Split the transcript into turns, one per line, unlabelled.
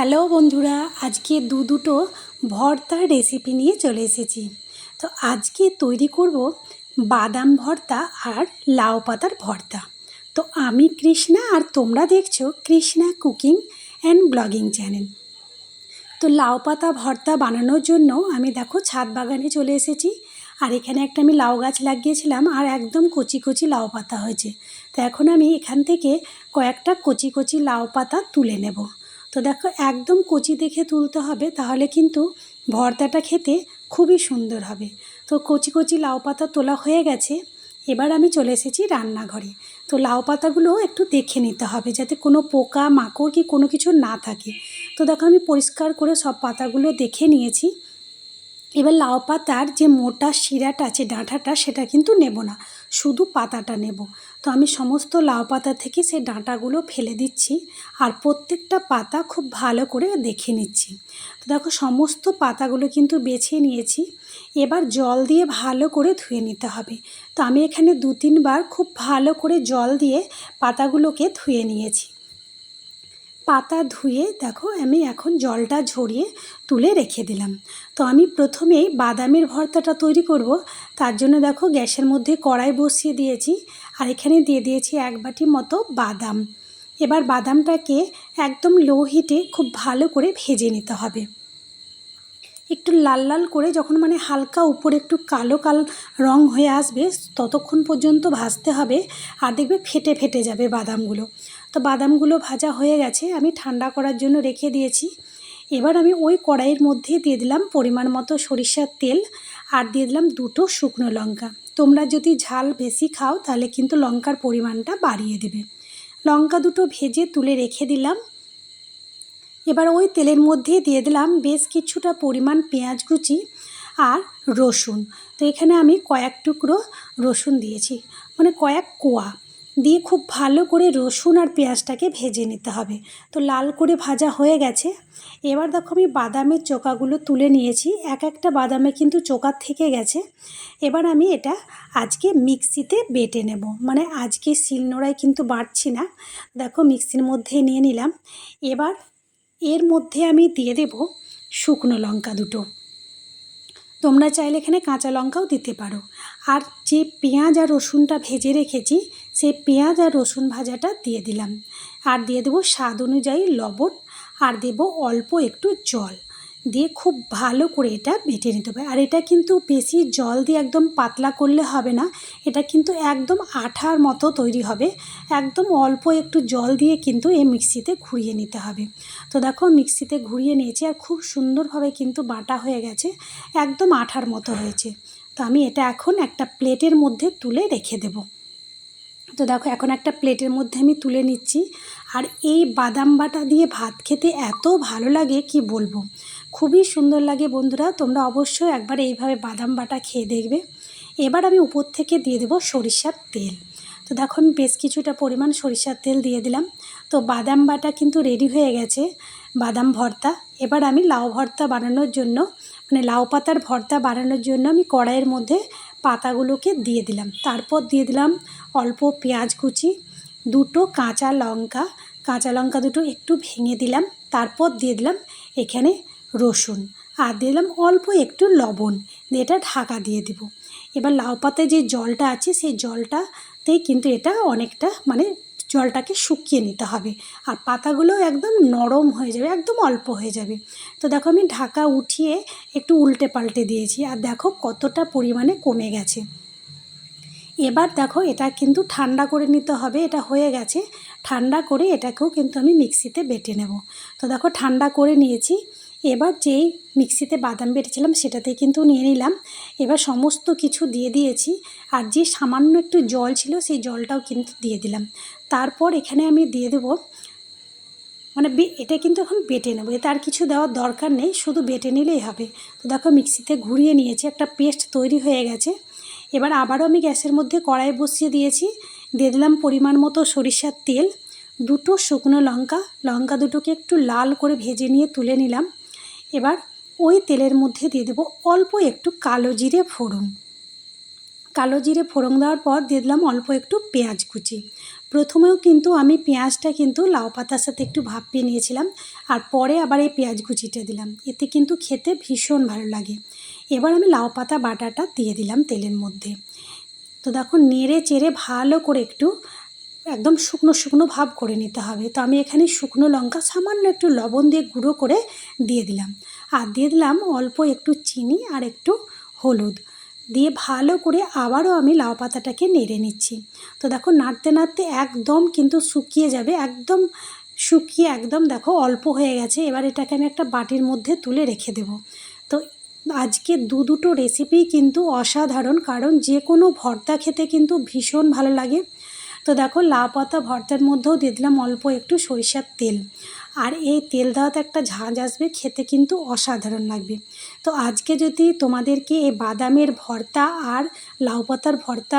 Hello বন্ধুরা, আজকে দু দুটো ভর্তার রেসিপি নিয়ে চলে এসেছি। তো আজকে তৈরি করব বাদাম ভর্তা আর লাউ পাতার ভর্তা। তো আমি কৃষ্ণা আর তোমরা দেখছ Krishna cooking and blogging channel. তো লাউ পাতা ভর্তা বানানোর জন্য আমি দেখো ছাদ বাগানে চলে এসেছি আর এখানে একটা আমি লাউ গাছ লাগিয়েছিলাম আর একদম কচি কচি লাউ পাতা হয়েছে। তো এখন আমি এখান থেকে কয়েকটা কচি কচি লাউ পাতা তুলে নেব। তো দেখো, একদম কচি দেখে তুলতে হবে, তাহলে কিন্তু ভর্তাটা খেতে খুবই সুন্দর হবে। তো কচি কচি লাউ পাতা তোলা হয়ে গেছে, এবার আমি চলে এসেছি রান্নাঘরে। তো লাউ পাতাগুলো একটু দেখে নিতে হবে, যাতে কোনো পোকা, মাকড় কি কোনো কিছু না থাকে। তো দেখো, আমি পরিষ্কার করে সব পাতাগুলো দেখে নিয়েছি। এবার লাউ পাতার যে মোটা শিরাটা আছে, ডাঁটাটা, সেটা কিন্তু নেব না। শুধু পাতাটা নেব। তো আমি সমস্ত লাউ পাতা থেকে সেই ডাঁটাগুলো ফেলে দিচ্ছি আর প্রত্যেকটা পাতা খুব ভালো করে দেখে নিচ্ছি। তো দেখো সমস্ত পাতাগুলো কিন্তু বেছে নিয়েছি। এবার জল দিয়ে ভালো করে ধুয়ে নিতে হবে। তো আমি এখানে দু তিনবার খুব ভালো করে জল দিয়ে পাতাগুলোকে ধুয়ে নিয়েছি। পাতা ধুয়ে, দেখো, আমি এখন জলটা ঝরিয়ে তুলে রেখে দিলাম। তো আমি প্রথমেই বাদামের ভর্তাটা তৈরি করব। তার জন্য দেখো, গ্যাসের মধ্যে কড়াই বসিয়ে দিয়েছি আর এখানে দিয়ে দিয়েছি এক বাটি মতো বাদাম। এবার বাদামটাকে একদম লো হিটে খুব ভালো করে ভেজে নিতে হবে। একটু লাল লাল করে যখন মানে হালকা উপরে একটু কালো কাল রং হয়ে আসবে, ততক্ষণ পর্যন্ত ভাজতে হবে আর দেখবে ফেটে ফেটে যাবে বাদামগুলো। তো বাদামগুলো ভাজা হয়ে গেছে, আমি ঠান্ডা করার জন্য রেখে দিয়েছি। এবার আমি ওই কড়াইয়ের মধ্যে দিয়ে দিলাম পরিমাণ মতো সরিষার তেল আর দিয়ে দিলাম দুটো শুকনো লঙ্কা। তোমরা যদি ঝাল বেশি খাও তাহলে কিন্তু লঙ্কার পরিমাণটা বাড়িয়ে দেবে। লঙ্কা দুটো ভেজে তুলে রেখে দিলাম। এবার ওই তেলের মধ্যে দিয়ে দিলাম বেশ কিছুটা পরিমাণ পেঁয়াজ কুচি আর রসুন। তো এখানে আমি কয়েক টুকরো রসুন দিয়েছি। মানে কয়েক কোয়া। দিয়ে খুব ভালো করে রসুন আর পেঁয়াজটাকে ভেজে নিতে হবে। তো লাল করে ভাজা হয়ে গেছে। এবার দেখো আমি বাদামের চোকাগুলো তুলে নিয়েছি। এক একটা বাদামে কিন্তু চোকা থেকে গেছে। এবার আমি এটা আজকে মিক্সিতে বেটে নেব। মানে আজকে শিলনোড়ায় কিন্তু বাটছি না। দেখো মিক্সির মধ্যে নিয়ে নিলাম। এবার এর মধ্যে আমি দিয়ে দেব শুকনো লঙ্কা দুটো। তোমরা চাইলে এখানে কাঁচা লঙ্কাও দিতে পারো। আর যে পেঁয়াজ আর রসুনটা ভেজে রেখেছি সেই পেঁয়াজ আর রসুন ভাজাটা দিয়ে দিলাম। আর দিয়ে দেবো স্বাদ অনুযায়ী লবণ, আর দেব অল্প একটু জল। দিয়ে খুব ভালো করে এটা বেটে নিতে হবে। আর এটা কিন্তু বেশি জল দিয়ে একদম পাতলা করলে হবে না। এটা কিন্তু একদম আঠার মতো তৈরি হবে। একদম অল্প একটু জল দিয়ে কিন্তু এই মিক্সিতে ঘুরিয়ে নিতে হবে। তো দেখো মিক্সিতে ঘুরিয়ে নিয়েছি আর খুব সুন্দরভাবে কিন্তু বাটা হয়ে গেছে। একদম আঠার মতো হয়েছে। তো আমি এটা এখন একটা প্লেটের মধ্যে তুলে রেখে দেবো। তো দেখো এখন একটা প্লেটের মধ্যে আমি তুলে নিচ্ছি। আর এই বাদাম বাটা দিয়ে ভাত খেতে এত ভালো লাগে, কি বলব? খুবই সুন্দর লাগে বন্ধুরা, তোমরা অবশ্যই একবার এইভাবে বাদাম বাটা খেয়ে দেখবে। এবার আমি উপর থেকে দিয়ে দেবো সরিষার তেল। তো দেখো, আমি বেশ কিছুটা পরিমাণ সরিষার তেল দিয়ে দিলাম। তো বাদাম বাটা কিন্তু রেডি হয়ে গেছে, বাদাম ভর্তা। এবার আমি লাউ ভর্তা বানানোর জন্য মানে লাউ পাতার ভর্তা বানানোর জন্য আমি কড়াইয়ের মধ্যে পাতাগুলোকে দিয়ে দিলাম। তারপর দিয়ে দিলাম অল্প পেঁয়াজ কুচি, দুটো কাঁচা লঙ্কা। কাঁচা লঙ্কা দুটো একটু ভেঙে দিলাম। তারপর দিয়ে দিলাম এখানে রসুন আর দিলাম অল্প একটু লবণ দিয়ে এটা ঢাকা দিয়ে দেব। এবার লাউ পাতায় যে জলটা আছে সেই জলটাতেই কিন্তু এটা অনেকটা মানে জলটাকে শুকিয়ে নিতে হবে আর পাতাগুলো একদম নরম হয়ে যাবে, একদম অল্প হয়ে যাবে। তো দেখো আমি ঢাকা উঠিয়ে একটু উল্টে পাল্টে দিয়েছি আর দেখো কতটা পরিমাণে কমে গেছে। এবার দেখো এটা কিন্তু ঠান্ডা করে নিতে হবে, এটা হয়ে গেছে। ঠান্ডা করে এটাকেও কিন্তু আমি মিক্সিতে বেটে নেব। তো দেখো ঠান্ডা করে নিয়েছি। এবার যেই মিক্সিতে বাদাম বেটেছিলাম সেটাতে কিন্তু নিয়ে নিলাম। এবার সমস্ত কিছু দিয়ে দিয়েছি আর যে সামান্য একটু জল ছিল সেই জলটাও কিন্তু দিয়ে দিলাম। তারপর এখানে আমি দিয়ে দেবো মানে এটা কিন্তু এখন বেটে নেব, এতে আর কিছু দেওয়ার দরকার নেই, শুধু বেটে নিলেই হবে। তো দেখো মিক্সিতে ঘুরিয়ে নিয়েছি, একটা পেস্ট তৈরি হয়ে গেছে। এবার আবারও আমি গ্যাসের মধ্যে কড়াই বসিয়ে দিয়েছি, দিয়ে দিলাম পরিমাণ মতো সরিষার তেল, দুটো শুকনো লঙ্কা লঙ্কা দুটোকে একটু লাল করে ভেজে নিয়ে তুলে নিলাম। এবার ওই তেলের মধ্যে দিয়ে দেবো অল্প একটু কালো জিরে ফোড়ন। কালো জিরে ফোড়ন দেওয়ার পর দিয়ে দিলাম অল্প একটু পেঁয়াজ কুচি। প্রথমেও কিন্তু আমি পেঁয়াজটা কিন্তু লাউ পাতার সাথে একটু ভাপিয়ে নিয়েছিলাম আর পরে আবার এই পেঁয়াজ কুচিটা দিলাম। এতে কিন্তু খেতে ভীষণ ভালো লাগে। এবার আমি লাউ পাতা বাটাটা দিয়ে দিলাম তেলের মধ্যে। তো দেখো নেড়ে চেড়ে ভালো করে একটু একদম শুকনো শুকনো ভাব করে নিতে হবে। তো আমি এখানে শুকনো লঙ্কা সামান্য একটু লবণ দিয়ে গুঁড়ো করে দিয়ে দিলাম। আর দিয়ে দিলাম অল্প একটু চিনি আর একটু হলুদ। দিয়ে ভালো করে আবারও আমি লাউ পাতাটাকে নেড়ে নিচ্ছি। তো দেখো নাড়তে নাড়তে একদম কিন্তু শুকিয়ে যাবে, একদম শুকিয়ে একদম দেখো অল্প হয়ে গেছে। এবার এটাকে আমি একটা বাটির মধ্যে তুলে রেখে দেবো। তো আজকে দু দুটো রেসিপি কিন্তু অসাধারণ, কারণ যে কোনো ভর্তা খেতে কিন্তু ভীষণ ভালো লাগে। তো দেখো, লাউ পাতা ভর্তার মধ্যেও দিয়ে দিলাম অল্প একটু সরিষার তেল। আর এই তেল দেওয়াতে একটা ঝাঁজ আসবে, খেতে কিন্তু অসাধারণ লাগবে। তো আজকে যদি তোমাদেরকে এই বাদামের ভর্তা আর লাউ পাতার ভর্তা